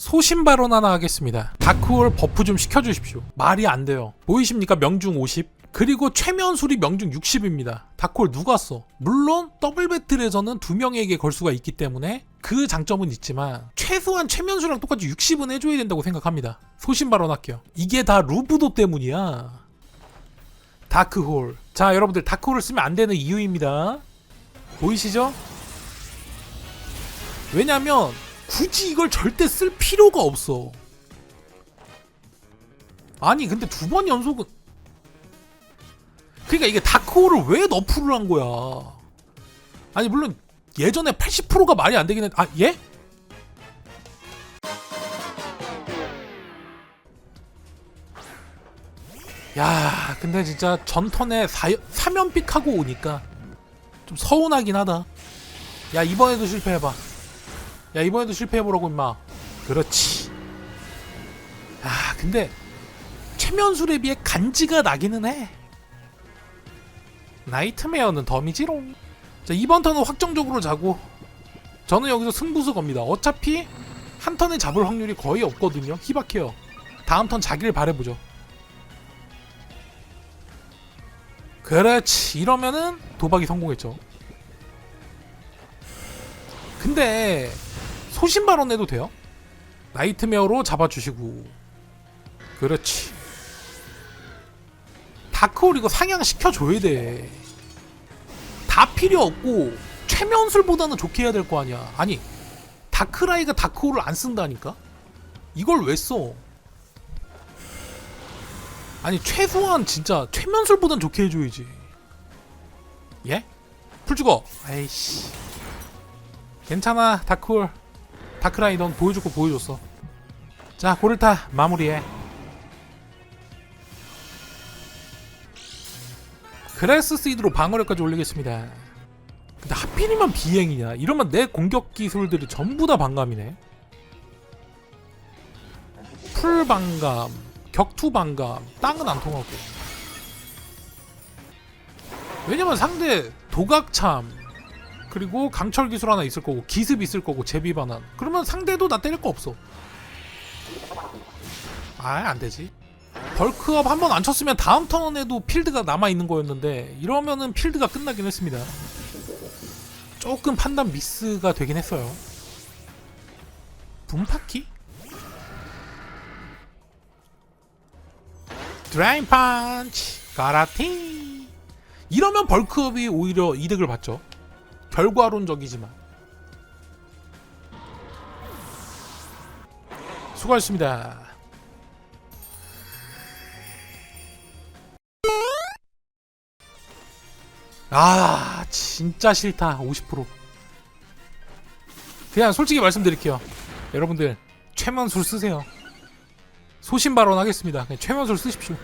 소신 발언 하나 하겠습니다. 다크홀 버프 좀 시켜주십시오. 말이 안 돼요. 보이십니까? 명중 50. 그리고 최면술이 명중 60입니다. 다크홀 누가 써? 물론 더블 배틀에서는 두 명에게 걸 수가 있기 때문에 그 장점은 있지만 최소한 최면수랑 똑같이 60은 해줘야 된다고 생각합니다. 소신 발언할게요. 이게 다 루브도 때문이야. 다크홀. 자, 여러분들 다크홀을 쓰면 안 되는 이유입니다. 보이시죠? 왜냐면 굳이 이걸 절대 쓸 필요가 없어. 아니 근데 두 번 연속은 그러니까 이게 다크홀을 왜 너프를 한 거야? 아니 물론 예전에 80%가 말이 안 되긴 했. 아 예? 야 근데 진짜 전턴에 사, 3연픽하고 오니까 좀 서운하긴 하다. 야 이번에도 실패해봐. 야 이번에도 실패해보라고 임마. 그렇지. 아 근데 최면술에 비해 간지가 나기는 해. 나이트메어는 덤이지롱. 자 이번 턴은 확정적으로 자고 저는 여기서 승부수 겁니다. 어차피 한 턴에 잡을 확률이 거의 없거든요. 희박해요. 다음 턴 자기를 바래보죠. 그렇지 이러면은 도박이 성공했죠. 근데 소신 발언해도 돼요? 나이트메어로 잡아주시고 그렇지 다크홀 이거 상향시켜줘야 돼 다 필요 없고 최면술보다는 좋게 해야 될 거 아니야 아니 다크라이가 다크홀을 안 쓴다니까? 이걸 왜 써? 아니 최소한 진짜 최면술보단 좋게 해줘야지 예? 풀 죽어 아이씨 괜찮아 다크홀 다크라이 넌 보여줄 거 보여줬어. 자 고를타. 마무리해. 그레스 시드로 방어력까지 올리겠습니다. 근데 하필이면 비행이냐? 이러면 내 공격 기술들이 전부 다 반감이네. 풀 반감 격투 반감 땅은 안 통하고. 왜냐면 상대 도각참 그리고 강철 기술 하나 있을 거고 기습 있을 거고 제비 반환. 그러면 상대도 나 때릴 거 없어. 아 안되지. 벌크업 한 번 안 쳤으면 다음 턴에도 필드가 남아있는 거였는데 이러면은 필드가 끝나긴 했습니다. 조금 판단 미스가 되긴 했어요. 분파키? 드라인 펀치! 가라티 이러면 벌크업이 오히려 이득을 받죠 결과론적이지만. 수고하셨습니다. 아 진짜 싫다 50% 그냥 솔직히 말씀드릴게요. 여러분들 최면술 쓰세요. 소신 발언 하겠습니다. 그냥 최면술 쓰십시오